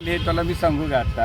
हे तुला मी सांगू का आता?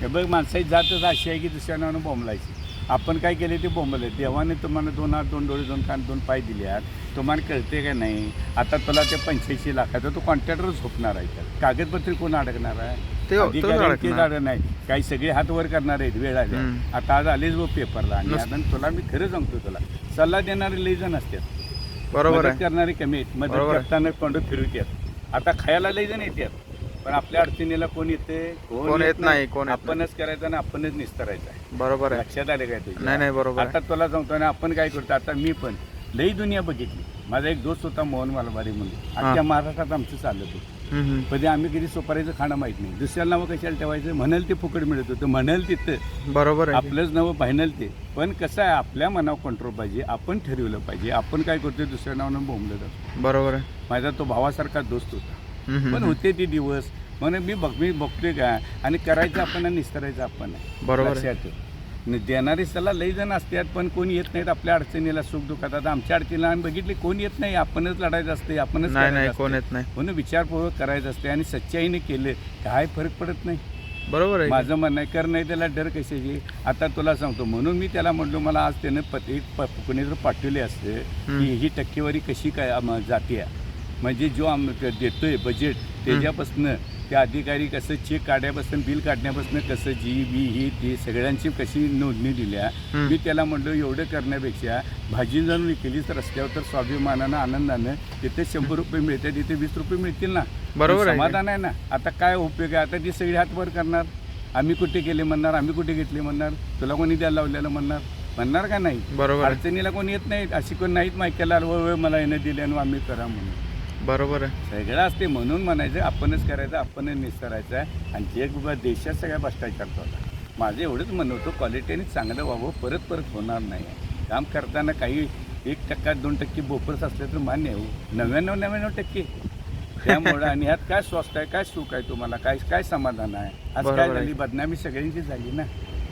हे बघ माणसाची जातच अशी आहे की दुसऱ्या नावानं बोंबलायची. आपण काय केले ते बोंबले देवाने तुम्हाला दोन हात दोन डोळे दोन कान दोन पाय दिले आहेत तुम्हाला कळते का नाही? आता तुला ते पंच्याऐंशी लाखाचं तो कॉन्ट्रॅक्टर झोपणार आहे त्यात कागदपत्री कोण अडकणार आहे? अधिकारी ते नाही. काही सगळे हात वर करणार आहेत वेळ आल्या. हम्म. आता आज आलेच व पेपरला आणि तुला मी खरं सांगतो तुला. सल्ला देणारे लई जण असतात. बरोबर करणारे कमी आहेत. मदत. करताना तोंड फिरवतात. आता खायला लई जण येतात. पण आपल्या अडचणीला कोण येते कोण येत नाही, कोण येत. आपणच करायचं आणि आपणच निस्तरायचं आहे. बरोबर आहे. लक्षात आले काय तुझ्या? नाही नाही बरोबर. आता तुला सांगतो ना आपण काय करतो आता मी पण लई दुनिया बघितली. माझा एक दोस्त होता मोहन मालबारी म्हणून. अख्ख्या महाराष्ट्रात आमचं चालत होतं. कधी आम्ही कधी सुपारीचं खाणं माहीत नाही. दुसऱ्याला नावं कशाला ठेवायचं? म्हणेल ते फुकट मिळत होतं. म्हणेल तिथं. बरोबर आपलंच नावं पाहिनल ते. पण कसं आहे आपल्या मनावर कंट्रोल पाहिजे. आपण ठरवलं पाहिजे. आपण काय करतोय दुसऱ्या नावानं बोंबलं जातो बरोबर आहे. माझा तो भावासारखा दोस्त होता. पण. होते ते दिवस म्हणून मी बघ मी बघतोय का आणि करायचं आपण आणि निस्तरायचं आपण आहे. बरोबर आहे. लक्षात ठेव. न देणारी सल्ला लई जण असतात पण कोण येत नाहीत आपल्या अडचणीला सुख दुःखात आता आमच्या अडचणीला आम्ही बघितली कोण येत नाही आपणच लढायचं असते आपणच नाही नाही करायचं कोण असते. येत नाही म्हणून विचारपूर्वक करायचं असते आणि सच्चाईने केलं काय फरक पडत नाही बरोबर आहे माझं म्हणणं आहे कर नाही त्याला डर कशाची आता तुला सांगतो म्हणून मी त्याला म्हणलो मला आज त्यानं पत एक प कोणी जर पाठवले असते हम्म. की ही टक्केवारी कशी काय जाते आहे. म्हणजे जो आम ते देतोय बजेट त्याच्यापासनं त्या अधिकारी कसं चेक काढण्यापासून बिल काढण्यापासून कसं जी बी ही ती सगळ्यांची कशी नोंदणी दिल्या. मी त्याला म्हणलो एवढं करण्यापेक्षा भाजी जर विकलीच रस्त्यावर तर स्वाभिमानानं आनंदानं तिथे शंभर रुपये मिळते तिथे वीस रुपये मिळतील ना. बरोबर आहे. समाधान आहे ना? आता काय उपयोग आहे? आता ती सगळी हात वर करणार. आम्ही कुठे केले म्हणणार? आम्ही कुठे घेतले म्हणणार? तुला कोणी द्यायला लावलेलं म्हणणार? म्हणणार का नाही? बरोबर अडचणीला कोणी येत नाहीत? अशी कोण नाहीत? माहितीला वळ मला येणं दिले आणि आम्ही करा म्हणून. बरोबर आहे. सगळं असते म्हणून म्हणायचं आपणच करायचं आपणच निस्तरायचं आहे. आणि जे बाबा देशात सगळ्या भ्रष्टाचार होता. माझं एवढंच म्हणणं होतं क्वालिटीने चांगलं व्हावं परत परत होणार नाही काम करताना काही एक टक्का दोन टक्के बोपरस असले तर मान्य आहे हो. नव्याण्णव नव्याण्णव टक्के. त्यामुळं आणि ह्यात काय स्वस्त आहे काय सुख आहे तुम्हाला? काय काय समाधान आहे? आज काय आहे. झाली? बदनामी सगळ्यांची झाली ना.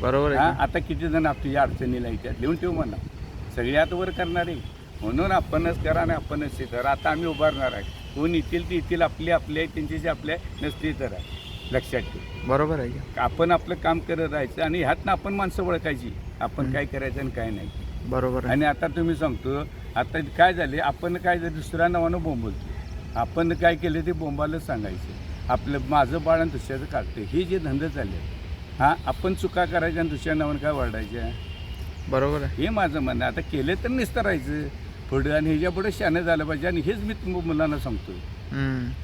बरोबर हा? आहे आता किती जण आपली अडचणीला येतात? लिहून ठेवू म्हणा. सगळ्यात वर करणारे. म्हणून आपणच करा आणि आपणच हे करा आता आम्ही उभारणार आहे. कोण येतील ते येतील. आपले आपले आहे, त्यांची जे आपले आहे, नसते तर आहे लक्षात ठेव. बरोबर आहे की? आपण आपलं काम करत राहायचं आणि ह्यातनं आपण माणसं ओळखायची. आपण काय करायचं आणि काय नाही. बरोबर आहे. आणि आता तुम्ही सांगतो आता काय झाले आपण काय झालं दुसऱ्या नावानं बोंबलतो आपण काय केलं ते बोंबाला सांगायचं. आपलं माझं बाळ आणि दुसऱ्याचं काढते हे जे धंदे चालले हां आपण चुका करायच्या आणि दुसऱ्या नावानं काय वाढायच्या? बरोबर आहे. हे माझं म्हणणं आहे. आता केले तर निस्तरायचं. पुढं आणि ह्याच्या पुढे शानं झालं पाहिजे आणि हेच मी तुम- मुलांना सांगतो.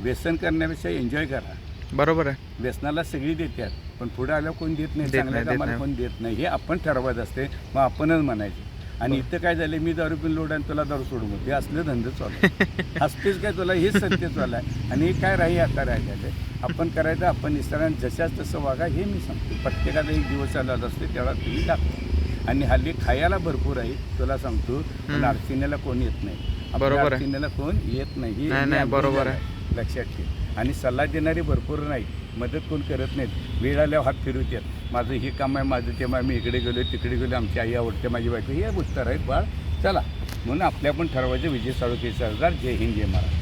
व्यसन करण्यापेक्षा एन्जॉय करा. बरोबर आहे. व्यसनाला सगळी देतात पण पुढे आल्यावर कोण देत नाही? देत चांगल्या नाही, देत कामाला नाही. कोण देत नाही? हे आपण ठरवायचं असते मग आपणच म्हणायचं. आणि इथं काय झालं मी दारू पिऊन लोड आणि तुला दारू सोडून हे असलं धंदे चालू. असतेच काय तुला? हेच सत्य चालू आहे. आणि हे काय राही आता राहिलेलं आपण करायचं आपण निसर्गाने जशाच तसं वागा हे मी सांगतो प्रत्येकाचा एक दिवस चालत असते तेवढा तुम्ही लागतो आणि हल्ली खायला भरपूर आहे. तुला सांगतो पण हम्म. अडचणीला कोण येत नाही. बरोबर. अडचणीला कोण येत नाही. नाही, नाही, बरोबर आहे. लक्षात ठेव. आणि सल्ला देणारे भरपूर नाहीत मदत कोण करत नाहीत. वेळ आल्यावर हात फिरवतात माझं हे काम आहे माझं ते मी इकडे गेलो तिकडे गेलो आमची आई आवडते माझी बायको. हे उत्तर आहेत बाळ. चला. म्हणून आपल्या पण ठरवायचं विजय साळुके सरदार. जय हिंद जय महाराज